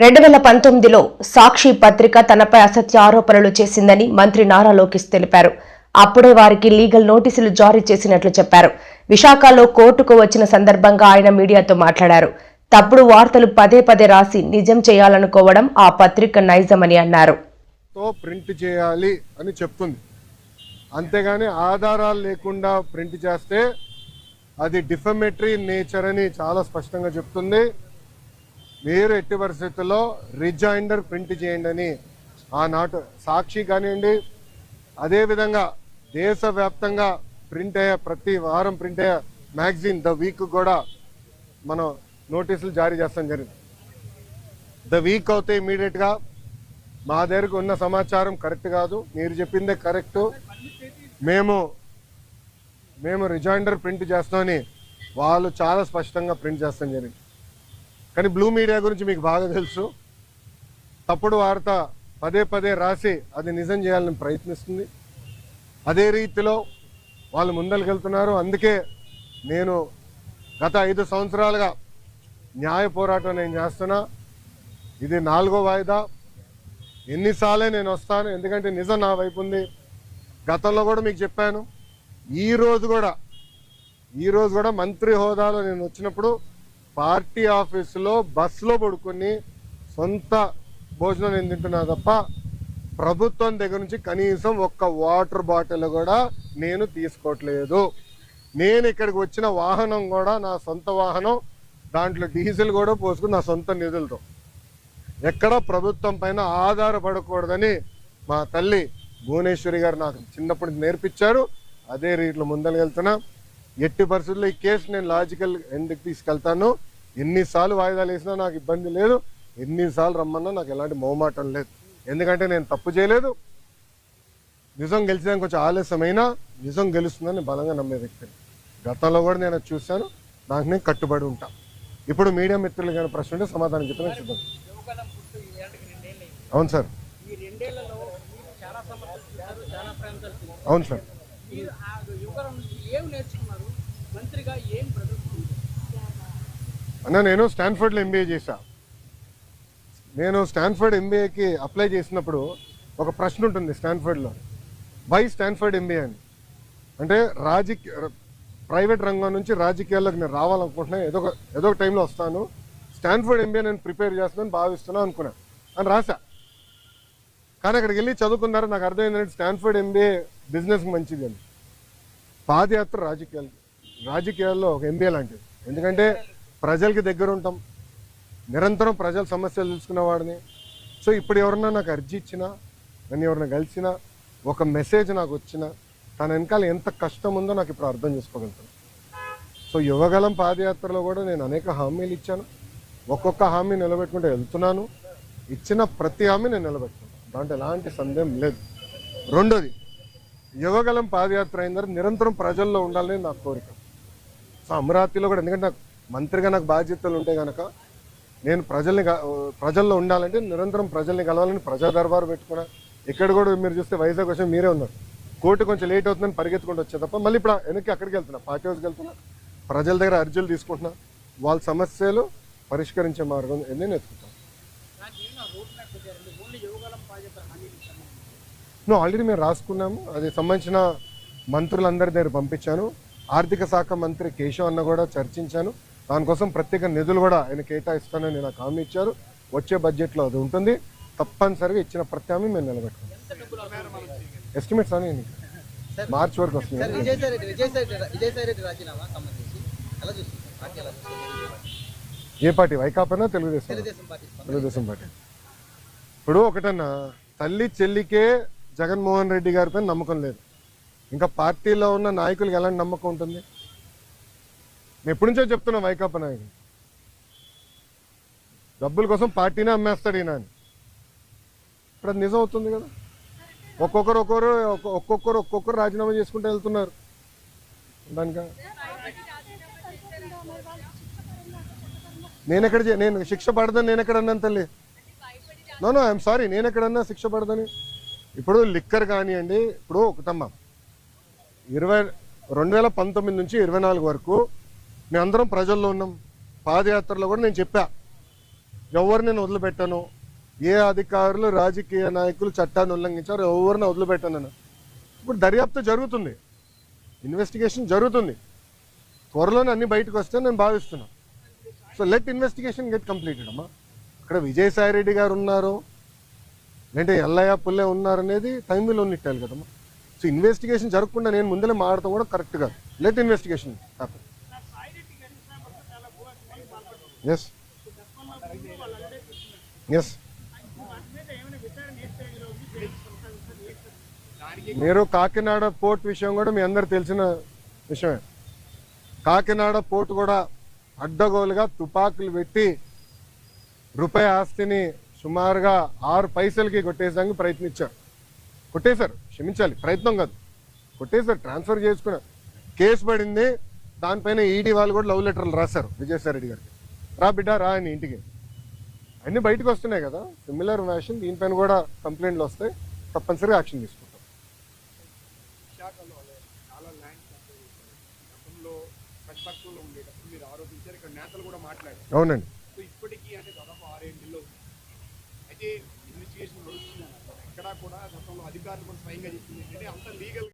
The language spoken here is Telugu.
రెండు వేల పంతొమ్మిదిలో సాక్షి పత్రిక తనపై అసత్య ఆరోపణలు చేసిందని మంత్రి నారా లోకేష్ తెలిపారు. అప్పుడే వారికి లీగల్ నోటీసులు జారీ చేసినట్లు చెప్పారు. విశాఖలో కోర్టుకు వచ్చిన సందర్భంగా ఆయన మీడియాతో మాట్లాడారు. తప్పుడు వార్తలు పదే పదే రాసి నిజం చేయాలనుకోవడం ఆ పత్రిక నైజమని అన్నారు. తో ప్రింట్ చేయాలి అని చెప్తుంది. అంతేగాని ఆధారాలు లేకుండా ప్రింట్ చేస్తే అది డిఫమేటరీ నేచర్ అని చాలా స్పష్టంగా చెప్తుంది. మీరు ఎట్టి పరిస్థితుల్లో రిజైండర్ ప్రింట్ చేయండి అని ఆనాటు సాక్షి కానివ్వండి. అదేవిధంగా దేశవ్యాప్తంగా ప్రింట్ అయ్యే ప్రతి వారం ప్రింట్ అయ్యే మ్యాగజైన్ ద వీక్ కూడా మనం నోటీసులు జారీ చేస్తాం జరిగింది. ద వీక్ అవుతే ఇమీడియట్గా మా దగ్గరకు ఉన్న సమాచారం కరెక్ట్ కాదు. మీరు చెప్పిందే కరెక్ట్. మేము మేము రిజైండర్ ప్రింట్ చేస్తామని వాళ్ళు చాలా స్పష్టంగా ప్రింట్ చేస్తాం జరిగింది. కానీ బ్లూ మీడియా గురించి మీకు బాగా తెలుసు. తప్పుడు వార్త పదే పదే రాసి అది నిజం చేయాలని ప్రయత్నిస్తుంది. అదే రీతిలో వాళ్ళు ముందరికెళ్తున్నారు అందుకే నేను గత ఐదు సంవత్సరాలుగా న్యాయ పోరాటం నేను చేస్తున్నా. ఇది నాలుగో వాయిదా. ఎన్నిసార్లే నేను వస్తాను. ఎందుకంటే నిజం నా వైపు ఉంది. గతంలో కూడా మీకు చెప్పాను. ఈ రోజు కూడా ఈ రోజు కూడా మంత్రి హోదాలో నేను వచ్చినప్పుడు పార్టీ ఆఫీసులో బస్సులో పడుకొని సొంత భోజనం నేను తింటున్నా తప్ప ప్రభుత్వం దగ్గర నుంచి కనీసం ఒక్క వాటర్ బాటిల్ కూడా నేను తీసుకోవట్లేదు. నేను ఇక్కడికి వచ్చిన వాహనం కూడా నా సొంత వాహనం దాంట్లో డీజిల్ కూడా పోసుకుని నా సొంత నిధులతో. ఎక్కడ ప్రభుత్వం పైన ఆధారపడకూడదని మా తల్లి భువనేశ్వరి గారు నాకు చిన్నప్పటి నుంచి నేర్పించారు. అదే రీతిలో ముందలు వెళ్తున్నా ఎట్టి పరిస్థితుల్లో ఈ కేసు నేను లాజికల్ ఎందుకు తీసుకెళ్తాను? ఎన్నిసార్లు వాయిదాలు వేసినా నాకు ఇబ్బంది లేదు. ఎన్నిసార్లు రమ్మన్నా నాకు ఎలాంటి మొహమాటం లేదు. ఎందుకంటే నేను తప్పు చేయలేదు. నిజం గెలిచడానికి కొంచెం ఆలస్యమైనా నిజం గెలుస్తుందని బలంగా నమ్మే వ్యక్తిని. గతంలో కూడా నేను అది చూశాను. నాకు నేను కట్టుబడి ఉంటా. ఇప్పుడు మీడియా మిత్రులు కానీ ప్రశ్న ఉంటే సమాధానం చెప్పిన చూద్దాం. అవును సార్. అవును సార్. అన్న నేను స్టాన్ఫర్డ్లో ఎంబీఏ చేశా. నేను స్టాన్ఫర్డ్ ఎంబీఏకి అప్లై చేసినప్పుడు ఒక ప్రశ్న ఉంటుంది స్టాన్ఫర్డ్లో. బై స్టాన్ఫర్డ్ ఎంబీఏ అని? అంటే రాజకీయ ప్రైవేట్ రంగం నుంచి రాజకీయాల్లోకి నేను రావాలనుకుంటున్నాను ఏదో ఒక ఏదో ఒక టైంలో వస్తాను. స్టాన్ఫర్డ్ ఎంబీఏ నేను ప్రిపేర్ చేస్తున్నాను భావిస్తున్నాను అనుకున్నా. అని రాశా. కానీ అక్కడికి వెళ్ళి చదువుకున్నారు. నాకు అర్థమైందంటే స్టాన్ఫర్డ్ ఎంబీఏ బిజినెస్కి మంచిది అని. పాదయాత్ర రాజకీయాలు రాజకీయాల్లో ఒక ఎంబీఏ లాంటిది. ఎందుకంటే ప్రజలకి దగ్గర ఉంటాం. నిరంతరం ప్రజల సమస్యలు తెలుసుకునేవాడిని సో ఇప్పుడు ఎవరన్నా నాకు అర్జీ ఇచ్చినా నన్ను ఎవరైనా కలిసినా ఒక మెసేజ్ నాకు వచ్చినా తన వెనకాల ఎంత కష్టం ఉందో నాకు ఇప్పుడు అర్థం చేసుకోగలుగుతాను. సో యువగలం పాదయాత్రలో కూడా నేను అనేక హామీలు ఇచ్చాను. ఒక్కొక్క హామీ నిలబెట్టుకుంటూ వెళ్తున్నాను. ఇచ్చిన ప్రతి హామీ నేను నిలబెట్టుకున్నాను దాంట్లో ఎలాంటి సందేహం లేదు. రెండోది యువగలం పాదయాత్ర అయిన తర్వాత నిరంతరం ప్రజల్లో ఉండాలని నా కోరిక. సో అమరావతిలో కూడా ఎందుకంటే నాకు మంత్రిగా నాకు బాధ్యతలు ఉంటే కనుక నేను ప్రజల్ని ప్రజల్లో ఉండాలంటే నిరంతరం ప్రజల్ని కలవాలని ప్రజా దర్బారు పెట్టుకున్నా. ఇక్కడ కూడా మీరు చూస్తే వైజాగ్ కోసం మీరే ఉన్నారు. కోర్టు కొంచెం లేట్ అవుతుందని పరిగెత్తుకుంటూ వచ్చే తప్ప మళ్ళీ ఇప్పుడు వెనక్కి అక్కడికి వెళ్తున్నా పార్టీ హౌస్కి వెళ్తున్నా. ప్రజల దగ్గర అర్జీలు తీసుకుంటున్నా. వాళ్ళ సమస్యలు పరిష్కరించే మార్గం నేను ఎత్తుకుంటాను. ఆల్రెడీ మేము రాసుకున్నాము. అది సంబంధించిన మంత్రులందరి దగ్గర పంపించాను. ఆర్థిక శాఖ మంత్రి కేశవ్ అన్న కూడా చర్చించాను. దానికోసం ప్రత్యేక నిధులు కూడా ఆయన కేటాయిస్తానని నాకు హామీ ఇచ్చారు. వచ్చే బడ్జెట్లో అది ఉంటుంది. తప్పనిసరిగా ఇచ్చిన ప్రతి హామీ మేము నిలబెట్టుకుంటాం? ఎస్టిమేట్స్ అని మార్చ్ వరకు వస్తుంది. ఏ పార్టీ? వైకాపానా తెలుగుదేశం. తెలుగుదేశం పార్టీ. ఇప్పుడు ఒకటన్నా తల్లి చెల్లికే జగన్మోహన్ రెడ్డి గారిపై నమ్మకం లేదు. ఇంకా పార్టీలో ఉన్న నాయకులకు ఎలాంటి నమ్మకం ఉంటుంది? నేను ఎప్పటి నుంచో చెప్తున్నా వైకాపా నాయకుడు. డబ్బుల కోసం పార్టీనే అమ్మేస్తాడు ఈయన అని ఇప్పుడు అది నిజం అవుతుంది కదా? ఒక్కొక్కరు ఒక్కొక్కరు ఒక్కొక్కరు ఒక్కొక్కరు రాజీనామా చేసుకుంటూ వెళ్తున్నారు. దానిక? నేను ఎక్కడ చే- నేను శిక్ష పడదని నేను ఎక్కడ అన్నాను తల్లి? నో నో ఐఎమ్ సారీ నేను ఎక్కడన్నా శిక్ష పడదని? ఇప్పుడు లిక్కర్ కానివ్వండి ఇప్పుడు ఒకటమ్మా ఇరవై రెండు వేల పంతొమ్మిది నుంచి ఇరవై నాలుగు వరకు మేమందరం ప్రజల్లో ఉన్నాం. పాదయాత్రలో కూడా నేను చెప్పా. ఎవరు నేను వదిలిపెట్టాను? ఏ అధికారులు రాజకీయ నాయకులు చట్టాన్ని ఉల్లంఘించారు ఎవరిని వదిలిపెట్టాను ఇప్పుడు దర్యాప్తు జరుగుతుంది. ఇన్వెస్టిగేషన్ జరుగుతుంది. త్వరలోనే అన్ని బయటకు వస్తే నేను భావిస్తున్నాను so let investigation get completed అమ్మా. ఇక్కడ విజయసాయి రెడ్డి గారు ఉన్నారు. లేదంటే ఎల్లయ్య పుల్లె ఉన్నారు అనేది టైం విల్ ఉన్నట్టాలి కదమ్మా. సో ఇన్వెస్టిగేషన్ జరగకుండా నేను ముందరే మాడటం కూడా కరెక్ట్ కాదు. Let investigation happy yes yes మీరు కాకినాడ పోర్ట్ విషయం కూడా మీ అందరు తెలిసిన విషయమే. కాకినాడ పోర్ట్ కూడా అడ్డగోలుగా తుపాకులు పెట్టి రూపాయి ఆస్తిని సుమారుగా ఆరు పైసలకి కొట్టేసానికి ప్రయత్నించారు. కొట్టేశారు. క్షమించాలి ప్రయత్నం కాదు. కొట్టేశారు ట్రాన్స్ఫర్ చేసుకున్నారు. కేసు పడింది దానిపైన ఈడీ వాళ్ళు కూడా లవ్ లెటర్లు రాశారు విజయసాయి రెడ్డి గారికి. రా బిడ్డ రా అని ఇంటికి. అన్నీ బయటకు వస్తున్నాయి కదా సిమిలర్ వ్యాషన్ దీనిపైన కూడా కంప్లైంట్లు వస్తాయి తప్పనిసరిగా యాక్షన్ తీసుకుంటాం. అవునండి. సో ఇప్పటికీ అంటే దాదాపు ఆరేడు నెలలు ఇన్వెస్టిగేషన్ నడుస్తుంది ఎక్కడా కూడా గతంలో అధికారులు కూడా స్వయంగా చెప్పింది ఏంటంటే అంత లీగల్